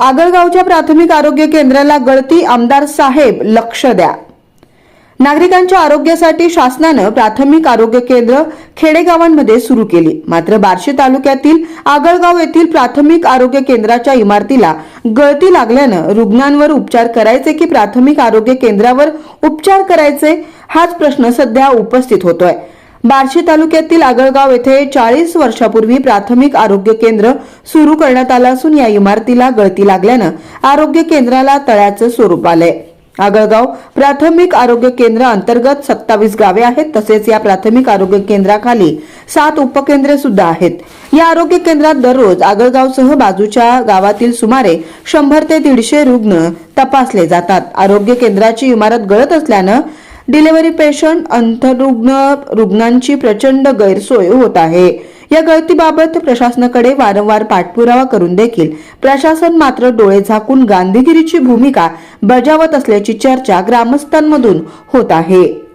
आगळगावच्या प्राथमिक आरोग्य केंद्राला गळती आमदार साहेब लक्ष द्या. नागरिकांच्या आरोग्यासाठी शासनानं प्राथमिक आरोग्य केंद्र खेडेगावांमध्ये सुरू केली. मात्र बार्शी तालुक्यातील आगळगाव येथील प्राथमिक आरोग्य केंद्राच्या इमारतीला गळती लागल्यानं रुग्णांवर उपचार करायचे की प्राथमिक आरोग्य केंद्रावर उपचार करायचे हाच प्रश्न सध्या उपस्थित होतोय. बार्शी तालुक्यातील आगळगाव येथे चाळीस वर्षापूर्वी प्राथमिक आरोग्य केंद्र सुरू करण्यात आलं असून या इमारतीला गळती लागल्यानं आरोग्य केंद्राला तळ्याचं स्वरूप आलंय. आगळगाव प्राथमिक आरोग्य केंद्र अंतर्गत सत्तावीस गावे आहेत तसेच या प्राथमिक आरोग्य केंद्राखाली सात उपकेंद्रे सुद्धा आहेत. या आरोग्य केंद्रात दररोज आगळगावसह बाजूच्या गावातील सुमारे शंभर ते दीडशे रुग्ण तपासले जातात. आरोग्य केंद्राची इमारत गळत असल्यानं डिलिव्हरी पेशंट अंतरुग्ण रुग्णांची प्रचंड गैरसोय होत आहे. या गळतीबाबत प्रशासनाकडे वारंवार पाठपुरावा करून देखील प्रशासन मात्र डोळे झाकून गांधीगिरीची भूमिका बजावत असल्याची चर्चा ग्रामस्थांमधून होत आहे.